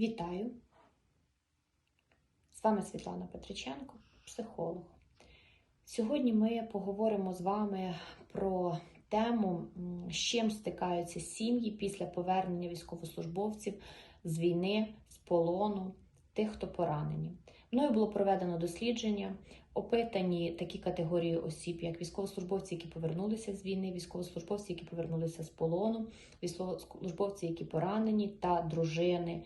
Вітаю! З вами Світлана Петриченко, психолог. Сьогодні ми поговоримо з вами про тему, з чим стикаються сім'ї після повернення військовослужбовців з війни, з полону, тих, хто поранені. Мною було проведено дослідження, опитані такі категорії осіб, як військовослужбовці, які повернулися з війни, військовослужбовці, які повернулися з полону, військовослужбовці, які поранені, та дружини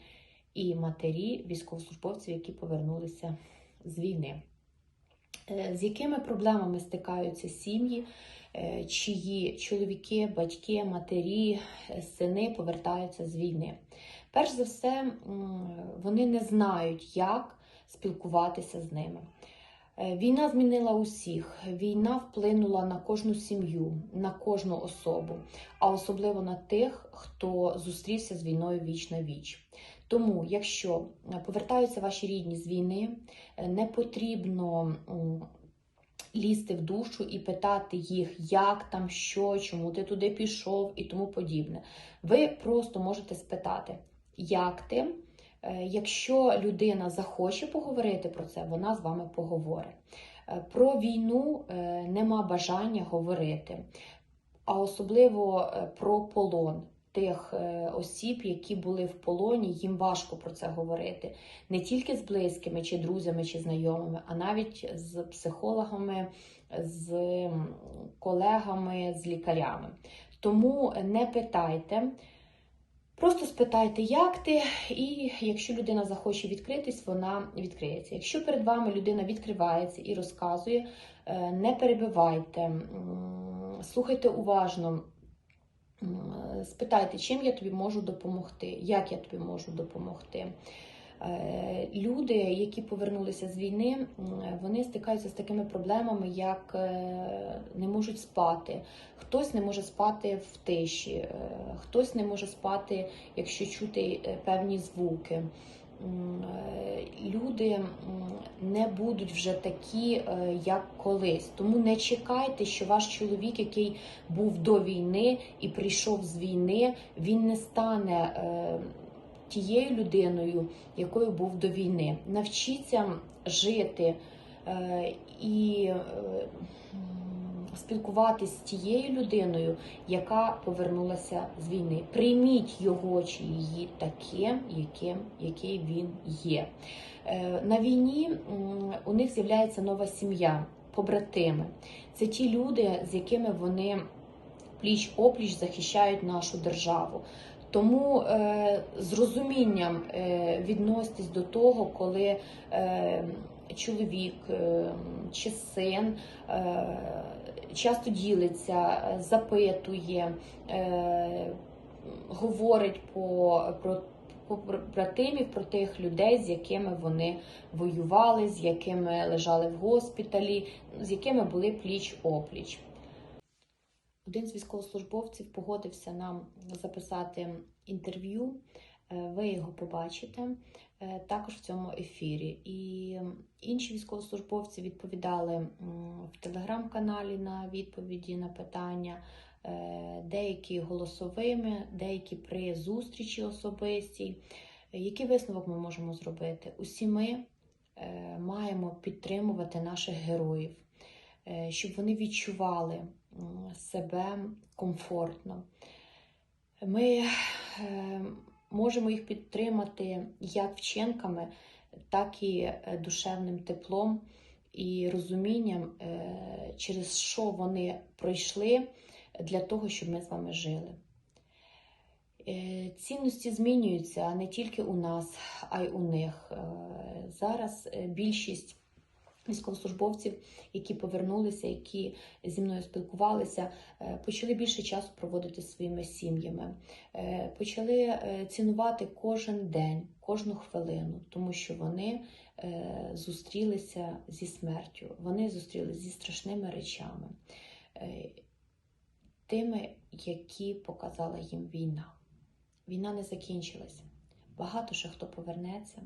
і матері військовослужбовців, які повернулися з війни. Е, З якими проблемами стикаються сім'ї, е, чиї чоловіки, батьки, матері, е, сини повертаються з війни? Перш за все, вони не знають, як спілкуватися з ними. Війна змінила усіх. Війна вплинула на кожну сім'ю, на кожну особу, а особливо на тих, хто зустрівся з війною віч на віч. Тому, якщо е, повертаються ваші рідні з війни, е, не потрібно лізти в душу і питати їх, як там, що, чому ти туди пішов і тому подібне. Ви просто можете спитати, як ти. Е, Якщо людина захоче поговорити про це, вона з вами поговорить. Про війну нема бажання говорити, а особливо про полон тих е, осіб, які були в полоні, їм важко про це говорити не тільки з близькими, чи друзями, чи знайомими, а навіть з психологами, з колегами, з лікарями. Тому не питайте. Просто спитайте, як ти, і якщо людина захоче відкритись, вона відкриється. Якщо перед вами людина відкривається і розказує, е, не перебивайте, слухайте уважно, спитайте, чим я тобі можу допомогти, як я тобі можу допомогти. Е, Люди, які повернулися з війни, вони стикаються з такими проблемами, як е, не можуть спати. Хтось не може спати в тиші, е, хтось не може спати, якщо чути е, певні звуки. Е, Люди не будуть вже такі, е, як колись. Тому не чекайте, що ваш чоловік, який був до війни і прийшов з війни, він не стане е, тією людиною, якою був до війни. Навчіться жити і спілкуватись з тією людиною, яка повернулася з війни. Прийміть його чи її таким, яким, який він є. Е, На війні у них з'являється нова сім'я, побратими. Це ті люди, з якими вони пліч опліч захищають нашу державу. Тому е, з розумінням е, відноситесь до того, коли е, чоловік е, чи син е, часто ділиться, запитує, е, говорить по, про, по братимів, про тих людей, з якими вони воювали, з якими лежали в госпіталі, з якими були пліч опліч. Один з військовослужбовців погодився нам записати інтерв'ю. Е, Ви його побачите е, також в цьому ефірі. І інші військовослужбовці відповідали в телеграм-каналі на відповіді на питання, е, деякі голосовими, деякі при зустрічі особистій. Який висновок ми можемо зробити? Усі ми маємо підтримувати наших героїв, щоб вони відчували себе комфортно. Ми можемо їх підтримати як вчинками, так і е, душевним теплом і розумінням, е, через що вони пройшли для того, щоб ми з вами жили. Е, Цінності змінюються не тільки у нас, а й у них. Зараз більшість військовослужбовців, які повернулися, які зі мною спілкувалися, е, почали більше часу проводити своїми сім'ями, Е, почали е, цінувати кожен день, кожну хвилину, тому що вони зустрілися зі смертю, вони зустрілися зі страшними речами, тими, які показала їм війна. Війна не закінчилася. Багато ще хто повернеться,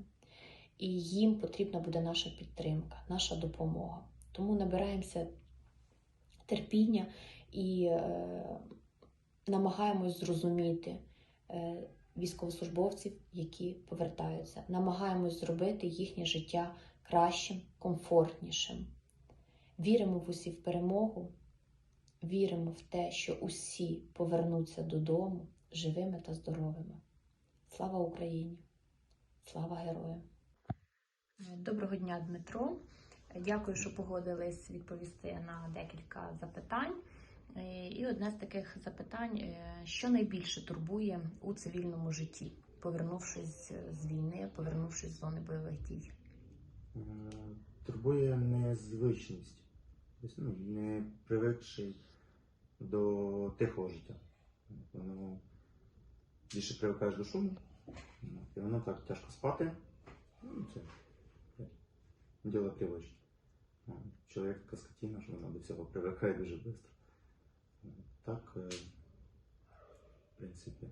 і їм потрібна буде наша підтримка, наша допомога. Тому набираємося терпіння і е, намагаємось зрозуміти, е, військовослужбовців, які повертаються. Намагаємось зробити їхнє життя кращим, комфортнішим. Віримо в усі в перемогу, віримо в те, що усі повернуться додому живими та здоровими. Слава Україні! Слава героям! Доброго дня, Дмитро. Дякую, що погодились відповісти на декілька запитань. Е, І одне з таких запитань: е, що найбільше турбує у цивільному житті, повернувшись з війни, повернувшись з зони бойових дій? Е, Турбує незвичність, ну, не привикший до тихого життя. Воно більше привикаєш до шуму, і воно так тяжко спати. Ну, це діло привичне. А Чоловік така скотина, що вона до всього привикає дуже швидко. Так, е, в принципі.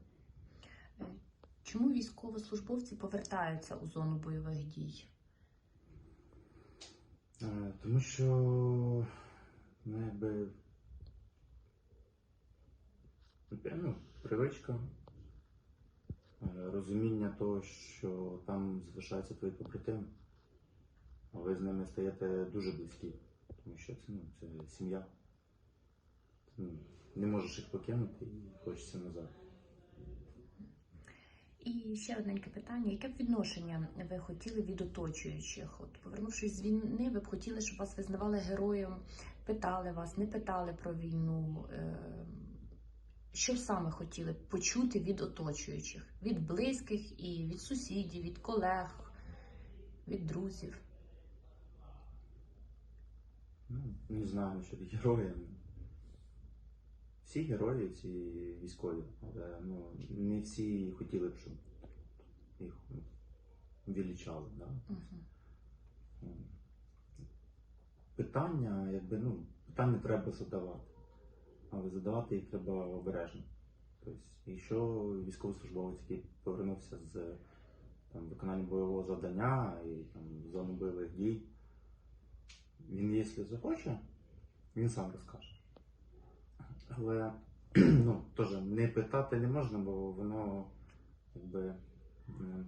Чому військовослужбовці повертаються у зону бойових дій? Е, Тому що ну, якби ну, привичка, е, розуміння того, що там залишаються твої побратими, ви з ними стаєте дуже близькі, тому що це, ну, це сім'я. Ну, Не можеш їх покинути і хочеться назад. І ще одненьке питання: яке б відношення ви хотіли від оточуючих? От повернувшись з війни, ви б хотіли, щоб вас визнавали героєм, питали вас, не питали про війну. Е, Що саме хотіли б почути від оточуючих, від близьких і від сусідів, від колег, від друзів? Ну, не знаю, що герої. Всі герої, ці військові, але ну, не всі хотіли б, щоб їх величали. Да? Ну, Питання, якби, ну, питання треба задавати, але задавати їх треба обережно. Тобто, якщо військовослужбовець, який повернувся з там, виконання бойового завдання і там, зони бойових дій, він, якщо захоче, він сам розкаже. Але ну, теж не питати не можна, бо воно якби. м,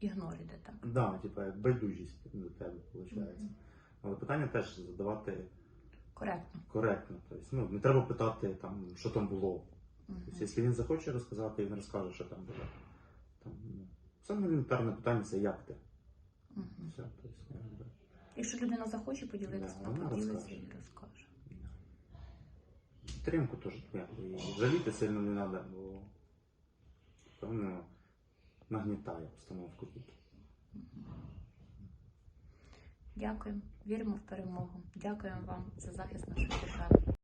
Ігнор іде так. Да, типа як байдужість до тебе виходить. Мгм. Але питання теж задавати Коректно. коректно. Тобто, ну, не треба питати, там, що там було. Мгм. Тобто, якщо він захоче розказати, він розкаже, що там було. Там, ну, саме елементарне питання це як ти. Мгм. Все, тобто, Якщо людина захоче поділитися, Да, вона вона поділиться розкаже. і розкаже. Підтримку теж і жаліти сильно не треба, бо певно нагнітає обстановку тільки. Дякую. Віримо в перемогу. Дякуємо вам за захист нашої держави.